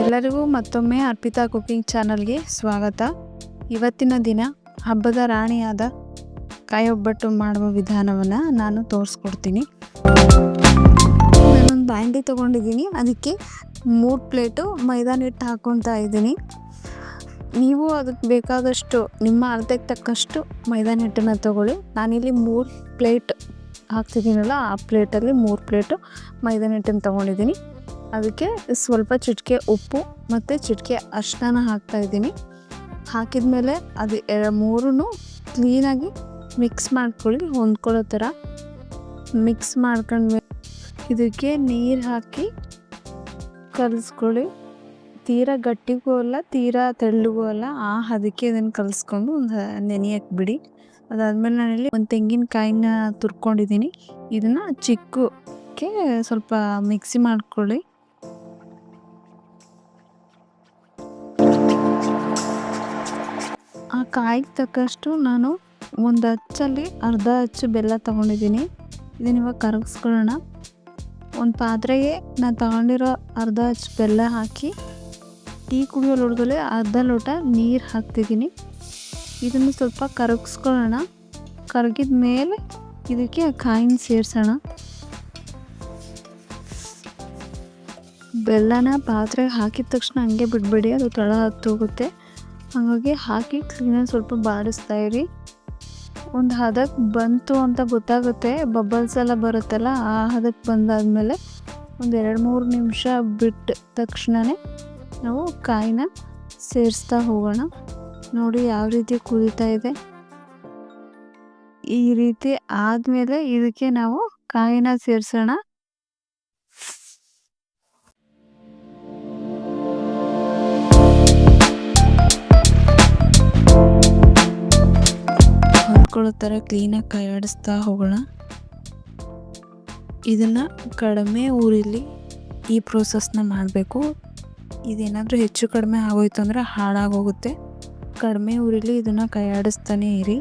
ಎಲ್ಲರಿಗೂ ಮತ್ತೊಮ್ಮೆ ಅರ್ಪಿತಾ ಕುಕಿಂಗ್ ಚಾನಲ್ಗೆ ಸ್ವಾಗತ. ಇವತ್ತಿನ ದಿನ ಹಬ್ಬದ ರಾಣಿಯಾದ ಕಾಯಿ ಒಬ್ಬಟ್ಟು ಮಾಡುವ ವಿಧಾನವನ್ನು ನಾನು ತೋರಿಸ್ಕೊಡ್ತೀನಿ. ನಾನೊಂದು ಬಾಂಡಿ ತೊಗೊಂಡಿದ್ದೀನಿ. ಅದಕ್ಕೆ ಮೂರು ಪ್ಲೇಟು ಮೈದಾ ಹಿಟ್ಟು ಹಾಕ್ಕೊತಾ ಇದ್ದೀನಿ. ನೀವು ಅದಕ್ಕೆ ಬೇಕಾದಷ್ಟು, ನಿಮ್ಮ ಅರ್ಧಕ್ಕೆ ತಕ್ಕಷ್ಟು ಮೈದಾ ಹಿಟ್ಟನ್ನು ತಗೊಳ್ಳಿ. ನಾನಿಲ್ಲಿ ಮೂರು ಪ್ಲೇಟ್ ಹಾಕ್ತಿದ್ದೀನಲ್ಲ, ಆ ಪ್ಲೇಟಲ್ಲಿ ಮೂರು ಪ್ಲೇಟು ಮೈದಾ ಹಿಟ್ಟನ್ನು ತೊಗೊಂಡಿದ್ದೀನಿ. ಅದಕ್ಕೆ ಸ್ವಲ್ಪ ಚಿಟಿಕೆ ಉಪ್ಪು ಮತ್ತು ಚಿಟಿಕೆ ಅರ್ಶನ ಹಾಕ್ತಾ ಇದ್ದೀನಿ. ಹಾಕಿದ ಮೇಲೆ ಅದು ಎ ಮೂರೂ ಕ್ಲೀನಾಗಿ ಮಿಕ್ಸ್ ಮಾಡ್ಕೊಳ್ಳಿ, ಹೊಂದ್ಕೊಳ್ಳೋ ಥರ. ಮಿಕ್ಸ್ ಮಾಡ್ಕೊಂಡ್ಮೇಲೆ ಇದಕ್ಕೆ ನೀರು ಹಾಕಿ ಕಲಸ್ಕೊಳ್ಳಿ. ತೀರಾ ಗಟ್ಟಿಗೂ ಅಲ್ಲ, ತೀರಾ ತೆಳ್ಳಗೂ ಅಲ್ಲ, ಆ ಅದಕ್ಕೆ ಇದನ್ನು ಕಲಸ್ಕೊಂಡು ಒಂದು ನೆನೆಯಕ್ಕೆ ಬಿಡಿ. ಅದಾದಮೇಲೆ ನಾನಿಲ್ಲಿ ಒಂದು ತೆಂಗಿನಕಾಯಿನ ತುರ್ಕೊಂಡಿದ್ದೀನಿ. ಇದನ್ನು ಚಿಕ್ಕಕ್ಕೆ ಸ್ವಲ್ಪ ಮಿಕ್ಸಿ ಮಾಡ್ಕೊಳ್ಳಿ. ಕಾಯಿಗೆ ತಕ್ಕಷ್ಟು ನಾನು ಒಂದು ಹಚ್ಚಲ್ಲಿ ಅರ್ಧ ಹಚ್ಚು ಬೆಲ್ಲ ತೊಗೊಂಡಿದ್ದೀನಿ. ಇದನ್ನ ಇವಾಗ ಕರಗಿಸ್ಕೊಳ್ಳೋಣ. ಒಂದು ಪಾತ್ರೆಗೆ ನಾನು ತಗೊಂಡಿರೋ ಅರ್ಧ ಹಚ್ಚು ಬೆಲ್ಲ ಹಾಕಿ, ಟೀ ಕುಡಿಯೋ ಲೋಟದಲ್ಲಿ ಅರ್ಧ ಲೋಟ ನೀರು ಹಾಕ್ತಿದ್ದೀನಿ. ಇದನ್ನು ಸ್ವಲ್ಪ ಕರಗಿಸ್ಕೊಳ್ಳೋಣ. ಕರಗಿದ ಮೇಲೆ ಇದಕ್ಕೆ ಕಾಯಿನ ಸೇರಿಸೋಣ. ಬೆಲ್ಲನ ಪಾತ್ರೆಗೆ ಹಾಕಿದ ತಕ್ಷಣ ಹಂಗೆ ಬಿಡಬೇಡಿ, ಅದು ತಳ ಹತ್ತೋಗುತ್ತೆ ಹಾಗಾಗಿ ಹಾಕಿ ಕ್ಲೀನಾಗಿ ಸ್ವಲ್ಪ ಬಾಡಿಸ್ತಾ ಇರಿ. ಒಂದು ಹದಕ್ಕೆ ಬಂತು ಅಂತ ಗೊತ್ತಾಗುತ್ತೆ ಬಬಲ್ಸ್ ಎಲ್ಲ ಬರುತ್ತಲ್ಲ, ಆ ಹದಕ್ಕೆ ಬಂದಾದಮೇಲೆ ಒಂದು ಎರಡು ಮೂರು ನಿಮಿಷ ಬಿಟ್ಟ ತಕ್ಷಣವೇ ನಾವು ಕಾಯಿನ ಸೇರಿಸ್ತಾ ಹೋಗೋಣ. ನೋಡಿ ಯಾವ ರೀತಿ ಕುದೀತಾ ಇದೆ. ಈ ರೀತಿ ಆದಮೇಲೆ ಇದಕ್ಕೆ ನಾವು ಕಾಯಿನ ಸೇರಿಸೋಣ. ಹೊಂದ್ಕೊಳ್ಳೋ ಥರ ಕ್ಲೀನಾಗಿ ಕೈಯಾಡಿಸ್ತಾ ಹೋಗೋಣ. ಇದನ್ನು ಕಡಿಮೆ ಊರಿಲಿ ಈ ಪ್ರೋಸೆಸ್ನ ಮಾಡಬೇಕು. ಇದೇನಾದರೂ ಹೆಚ್ಚು ಕಡಿಮೆ ಆಗೋಯ್ತು ಅಂದರೆ ಹಾಳಾಗೋಗುತ್ತೆ. ಕಡಿಮೆ ಊರಿಲಿ ಇದನ್ನು ಕೈಯಾಡಿಸ್ತಾನೇ ಇರಿ.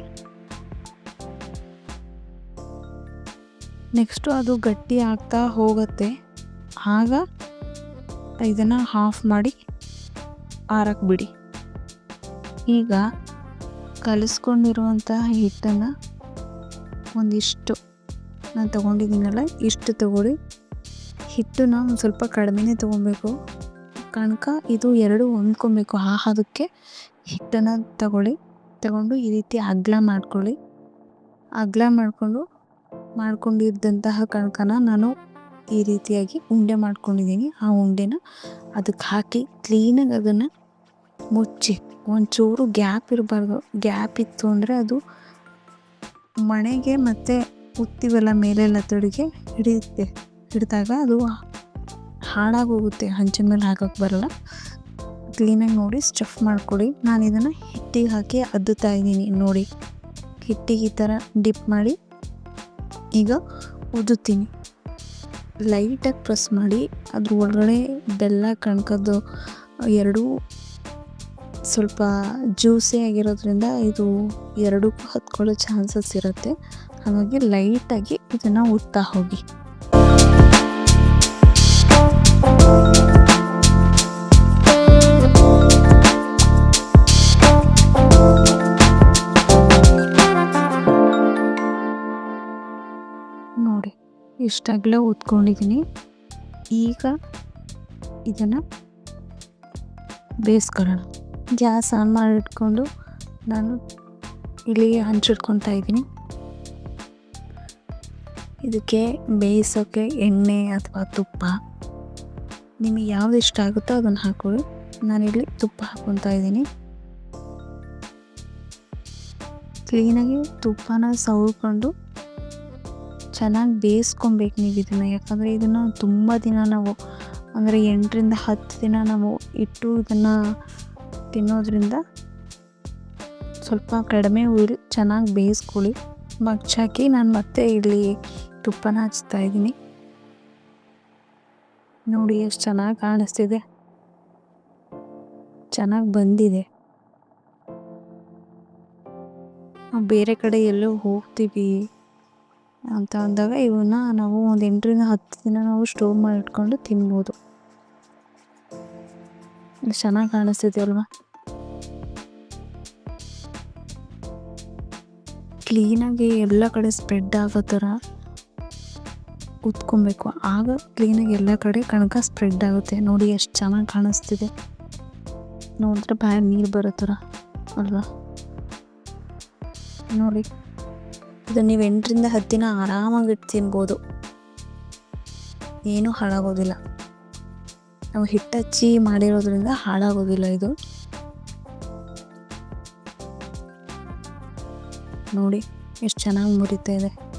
ನೆಕ್ಸ್ಟು ಅದು ಗಟ್ಟಿ ಆಗ್ತಾ ಹೋಗುತ್ತೆ. ಆಗ ಇದನ್ನು ಹಾಫ್ ಮಾಡಿ ಆರಕ್ಕೆ ಬಿಡಿ. ಈಗ ಕಲಿಸ್ಕೊಂಡಿರುವಂತಹ ಹಿಟ್ಟನ್ನು ಒಂದಿಷ್ಟು ನಾನು ತೊಗೊಂಡಿದ್ದೀನಲ್ಲ, ಇಷ್ಟು ತಗೊಳ್ಳಿ. ಹಿಟ್ಟನ್ನ ಒಂದು ಸ್ವಲ್ಪ ಕಡಿಮೆನೇ ತೊಗೊಬೇಕು ಕಣಕ ಇದು ಎರಡು ಹೊಂದ್ಕೊಬೇಕು ಆ ಅದಕ್ಕೆ ಹಿಟ್ಟನ್ನು ತಗೊಳ್ಳಿ. ತಗೊಂಡು ಈ ರೀತಿ ಅಗ್ಲ ಮಾಡ್ಕೊಳ್ಳಿ. ಅಗ್ಲ ಮಾಡಿಕೊಂಡು ಮಾಡ್ಕೊಂಡಿದ್ದಂತಹ ಕಣಕನ ನಾನು ಈ ರೀತಿಯಾಗಿ ಉಂಡೆ ಮಾಡ್ಕೊಂಡಿದ್ದೀನಿ. ಆ ಉಂಡೆನ ಅದಕ್ಕೆ ಹಾಕಿ ಕ್ಲೀನಾಗಿ ಅದನ್ನು ಮುಚ್ಚಿ ಒಂಚೂರು ಗ್ಯಾಪ್ ಇರಬಾರ್ದು. ಗ್ಯಾಪ್ ಇತ್ತು ಅಂದರೆ ಅದು ಮಣೆಗೆ ಮತ್ತು ಉತ್ತಿವೆಲ್ಲ ಮೇಲೆಲ್ಲ ತಡಿಗೆ ಹಿಡಿಯುತ್ತೆ. ಹಿಡಿದಾಗ ಅದು ಹಾಳಾಗೋಗುತ್ತೆ. ಹಂಚಿನ ಮೇಲೆ ಹಾಕೋಕ್ಕೆ ಬರಲ್ಲ. ಕ್ಲೀನಾಗಿ ನೋಡಿ ಸ್ಟಫ್ ಮಾಡ್ಕೊಳ್ಳಿ ನಾನು ಇದನ್ನು ಹಿಟ್ಟಿಗೆ ಹಾಕಿ ಅದ್ದುತ್ತಾ ಇದ್ದೀನಿ. ನೋಡಿ, ಹಿಟ್ಟಿಗೆ ಈ ಥರ ಡಿಪ್ ಮಾಡಿ ಈಗ ಉದ್ದುತ್ತೀನಿ ಲೈಟಾಗಿ ಪ್ರೆಸ್ ಮಾಡಿ, ಅದ್ರ ಒಳಗಡೆ ಬೆಲ್ಲ, ಕಣ್ಕದ್ದು ಎರಡೂ ಸ್ವಲ್ಪ ಜ್ಯೂಸಿ ಆಗಿರೋದ್ರಿಂದ ಇದು ಎರಡಕ್ಕೂ ಹತ್ಕೊಳ್ಳೋ ಚಾನ್ಸಸ್ ಇರುತ್ತೆ. ಹಾಗಾಗಿ ಲೈಟಾಗಿ ಇದನ್ನು ಉತ್ತಾ ಹೋಗಿ. ನೋಡಿ, ಇಷ್ಟಾಗಲೇ ಉತ್ಕೊಂಡಿದ್ದೀನಿ ಈಗ ಇದನ್ನು ಬೇಯಿಸ್ಕೊಳ್ಳೋಣ ಗ್ಯಾಸ್ ಆನ್ ಮಾಡಿಟ್ಕೊಂಡು ನಾನು ಇಲ್ಲಿ ಹಂಚಿಡ್ಕೊತಾ ಇದ್ದೀನಿ. ಇದಕ್ಕೆ ಬೇಯಿಸೋಕ್ಕೆ ಎಣ್ಣೆ ಅಥವಾ ತುಪ್ಪ. ನಿಮಗೆ ಯಾವ್ದು ಇಷ್ಟ ಆಗುತ್ತೋ ಅದನ್ನು ಹಾಕೊಳ್ಳಿ ನಾನಿಲ್ಲಿ ತುಪ್ಪ ಹಾಕ್ಕೊತಾ ಇದ್ದೀನಿ. ಕ್ಲೀನಾಗಿ ತುಪ್ಪನ ಸವರ್ಕೊಂಡು ಚೆನ್ನಾಗಿ ಬೇಯಿಸ್ಕೊಬೇಕು ನೀವು ಇದನ್ನು. ಯಾಕಂದರೆ ಇದನ್ನು ತುಂಬ ದಿನ ನಾವು, ಅಂದರೆ ಎಂಟರಿಂದ ಹತ್ತು ದಿನ ನಾವು ಇಟ್ಟು ಇದನ್ನು ತಿನ್ನೋದ್ರಿಂದ ಸ್ವಲ್ಪ ಕಡಿಮೆ ಉಳಿ ಚೆನ್ನಾಗಿ ಬೇಯಿಸ್ಕೊಳ್ಳಿ. ಮಗ್ಚಾಕಿ ನಾನು ಮತ್ತೆ ಇಲ್ಲಿ ತುಪ್ಪನ ಹಚ್ತಾ ಇದ್ದೀನಿ. ನೋಡಿ ಎಷ್ಟು ಚೆನ್ನಾಗಿ ಕಾಣಿಸ್ತಿದೆ. ಚೆನ್ನಾಗಿ ಬಂದಿದೆ. ನಾವು ಬೇರೆ ಕಡೆ ಎಲ್ಲೋ ಹೋಗ್ತೀವಿ ಅಂತ ಅಂದಾಗ ಇವನ್ನ ನಾವು ಒಂದು ಎಂಟರಿಂದ ಹತ್ತು ದಿನ ನಾವು ಸ್ಟೋರ್ ಮಾಡಿಟ್ಕೊಂಡು ತಿನ್ಬೋದು. ಚೆನ್ನಾಗಿ ಕಾಣಿಸ್ತಿದೆ ಅಲ್ವಾ ಕ್ಲೀನಾಗಿ ಎಲ್ಲ ಕಡೆ ಸ್ಪ್ರೆಡ್ ಆಗೋ ಥರ ಉತ್ಕೊಬೇಕು. ಆಗ ಕ್ಲೀನಾಗಿ ಎಲ್ಲ ಕಡೆ ಕಣಕ ಸ್ಪ್ರೆಡ್ ಆಗುತ್ತೆ. ನೋಡಿ ಎಷ್ಟು ಚೆನ್ನಾಗಿ ಕಾಣಿಸ್ತಿದೆ. ನೋಡಿದ್ರೆ ಬಾಯ ನೀರು ಬರೋ ಥರ ಅಲ್ವಾ? ನೋಡಿ, ಇದು ನೀವು ಎಂಟರಿಂದ ಹತ್ತಿನ ಆರಾಮಾಗಿ ತಿನ್ಬೋದು ಏನೂ ಹಾಳಾಗೋದಿಲ್ಲ. ನಾವು ಹಿಟ್ಟು ಹಚ್ಚಿ ಮಾಡಿರೋದ್ರಿಂದ ಹಾಳಾಗೋದಿಲ್ಲ ಇದು. ನೋಡಿ ಎಷ್ಟು ಚೆನ್ನಾಗಿ ಮುರಿತಾ ಇದೆ.